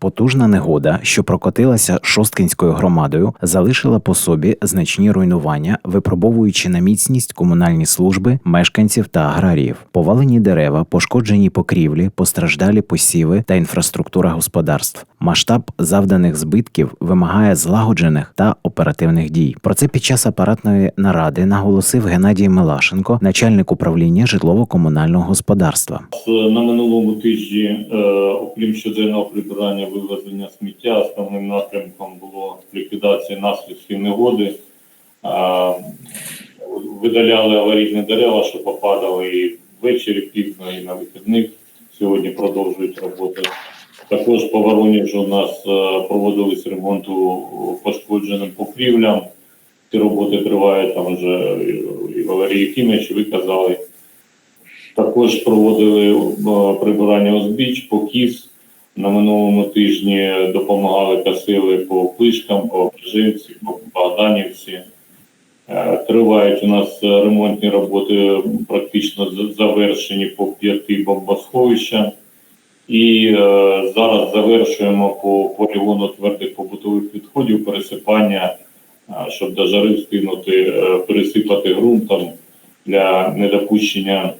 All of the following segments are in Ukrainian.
Потужна негода, що прокотилася шосткинською громадою, залишила по собі значні руйнування, випробовуючи на міцність комунальні служби, мешканців та аграріїв. Повалені дерева, пошкоджені покрівлі, постраждалі посіви та інфраструктура господарств. Масштаб завданих збитків вимагає злагоджених та оперативних дій. Про це під час апаратної наради наголосив Геннадій Милашенко, начальник управління житлово-комунального господарства. На минулому тижні, е, окрім щоденного прибирання вивезення сміття, основним напрямком було ліквідація наслідків негоди. Видаляли аварійні дерева, що попадали і ввечері пізно, і на вихідних. Сьогодні продовжують роботи. Також по Воронежу у нас е, проводились ремонту пошкодженим покрівлям. Ці роботи тривають там вже і в аварії Хімічі, ви казали. Також проводили е, прибирання узбіч, покіс. На минулому тижні допомагали косили по Пишкам, по Приживці, по Богданівці. Е, Тривають у нас ремонтні роботи практично завершені по п'яти бомбосховищам. І е, зараз завершуємо по полігону твердих побутових відходів пересипання, е, щоб до жари встигнути е, пересипати ґрунтом для недопущення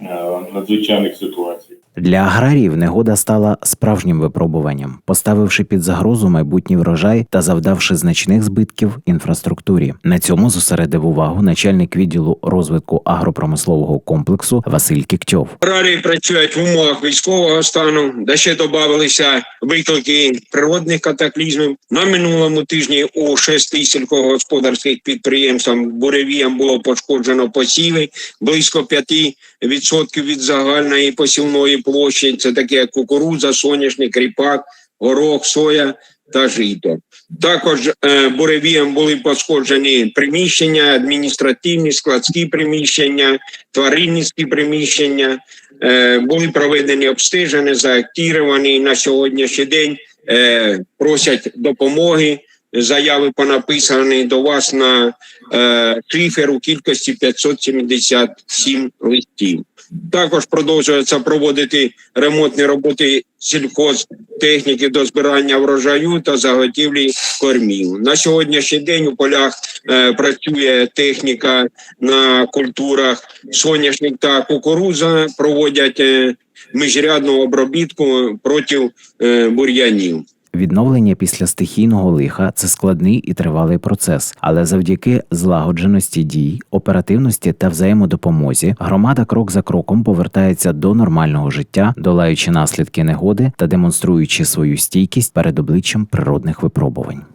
е, надзвичайних ситуацій. Для аграріїв негода стала справжнім випробуванням, поставивши під загрозу майбутній врожай та завдавши значних збитків інфраструктурі. На цьому зосередив увагу начальник відділу розвитку агропромислового комплексу Василь Кіктьов. Аграрії працюють в умовах військового стану, де ще додавалися виклики природних катаклізмів. На минулому тижні у шести сільськогосподарських підприємств буревіям було пошкоджено посіви близько 5% від загальної посівної площі. Це таке як кукурудза, соняшник, ріпак, горох, соя та жито. Також е, буревіям були пошкоджені приміщення, адміністративні, складські приміщення, тваринницькі приміщення. Е, були проведені обстеження, заактіровані на сьогоднішній день е, просять допомоги. Заяви понаписані до вас на е, шифер у кількості 577 листів. Також продовжується проводити ремонтні роботи сільхозтехніки до збирання врожаю та заготівлі кормів. На сьогоднішній день у полях е, працює техніка на культурах соняшник та кукуруза, проводять е, міжрядну обробітку проти е, бур'янів. Відновлення після стихійного лиха це складний і тривалий процес, але завдяки злагодженості дій, оперативності та взаємодопомозі громада крок за кроком повертається до нормального життя, долаючи наслідки негоди та демонструючи свою стійкість перед обличчям природних випробувань.